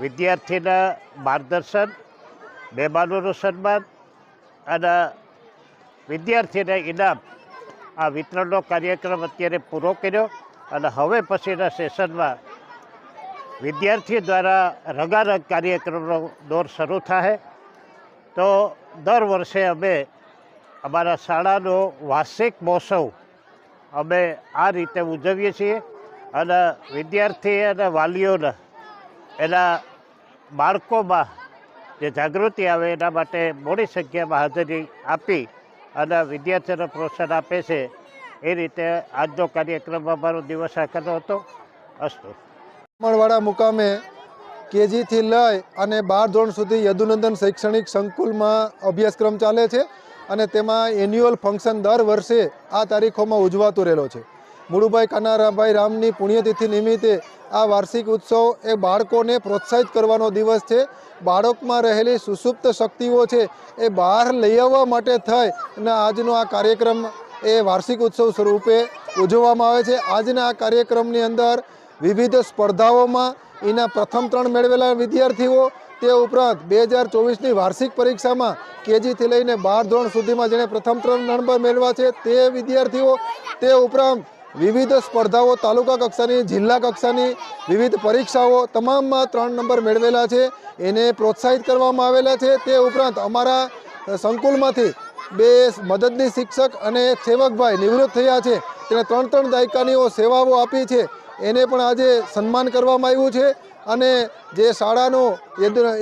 વિદ્યાર્થીના માર્ગદર્શન, મહેમાનોનું સન્માન અને વિદ્યાર્થીને ઇનામ આ વિતરણનો કાર્યક્રમ અત્યારે પૂરો કર્યો અને હવે પછીના સેશનમાં વિદ્યાર્થી દ્વારા રંગારંગ કાર્યક્રમનો દોર શરૂ થાય. તો દર વર્ષે અમે અમારા શાળાનો વાર્ષિક મહોત્સવ અમે આ રીતે ઉજવીએ છીએ અને વિદ્યાર્થી અને વાલીઓને એના બાળકોમાં જે જાગૃતિ આવે એના માટે મોટી સંખ્યામાં હાજરી આપી અને વિદ્યાર્થીઓને પ્રોત્સાહન આપે છે. એ રીતે આજનો કાર્યક્રમ અમારો દિવસ આખરનો હતો. અસ્તુ. મળવાડા મુકામે કેજીથી લઈ અને બાર ધોરણ સુધી યદુનંદન શૈક્ષણિક સંકુલમાં અભ્યાસક્રમ ચાલે છે અને તેમાં એન્યુઅલ ફંક્શન દર વર્ષે આ તારીખોમાં ઉજવાતો રહેલો છે. મુળુભાઈ કાનારાભાઈ રામની પુણ્યતિથિ નિમિત્તે આ વાર્ષિક ઉત્સવ એ બાળકોને પ્રોત્સાહિત કરવાનો દિવસ છે. બાળકમાં રહેલી સુસુપ્ત શક્તિઓ છે એ બહાર લઈ આવવા માટે થઈ અને આજનો આ કાર્યક્રમ એ વાર્ષિક ઉત્સવ સ્વરૂપે ઉજવવામાં આવે છે. આજના આ કાર્યક્રમની અંદર વિવિધ સ્પર્ધાઓમાં એના પ્રથમ ત્રણ મેળવેલા વિદ્યાર્થીઓ, તે ઉપરાંત બે હજાર ચોવીસની વાર્ષિક પરીક્ષામાં કેજીથી લઈને બાર ધોરણ સુધીમાં જેણે પ્રથમ ત્રણ નંબર મેળવ્યા છે તે વિદ્યાર્થીઓ, તે ઉપરાંત વિવિધ સ્પર્ધાઓ તાલુકા કક્ષાની, જિલ્લા કક્ષાની, વિવિધ પરીક્ષાઓ તમામમાં ત્રણ નંબર મેળવેલા છે. એને પ્રોત્સાહિત કરવામાં આવેલા છે. તે ઉપરાંત અમારા સંકુલમાંથી બે મદદની શિક્ષક અને સેવકભાઈ નિવૃત્ત થયા છે. તેણે ત્રણ ત્રણ દાયકાનીઓ સેવાઓ આપી છે. એને પણ આજે સન્માન કરવામાં આવ્યું છે અને જે શાળાનું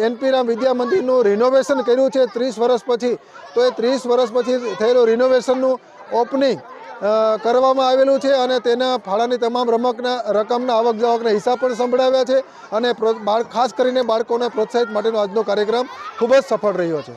એનપી રામ વિદ્યા મંદિરનું રિનોવેશન કર્યું છે ત્રીસ વર્ષ પછી. તો એ ત્રીસ વર્ષ પછી થયેલું રિનોવેશનનું ઓપનિંગ કરવામાં આવેલું છે અને તેના ફાળાની તમામ રમકના, રકમના, આવક જાવકના હિસાબ પણ સંભળાવ્યા છે અને ખાસ કરીને બાળકોને પ્રોત્સાહિત માટેનો આજનો કાર્યક્રમ ખૂબ જ સફળ રહ્યો છે.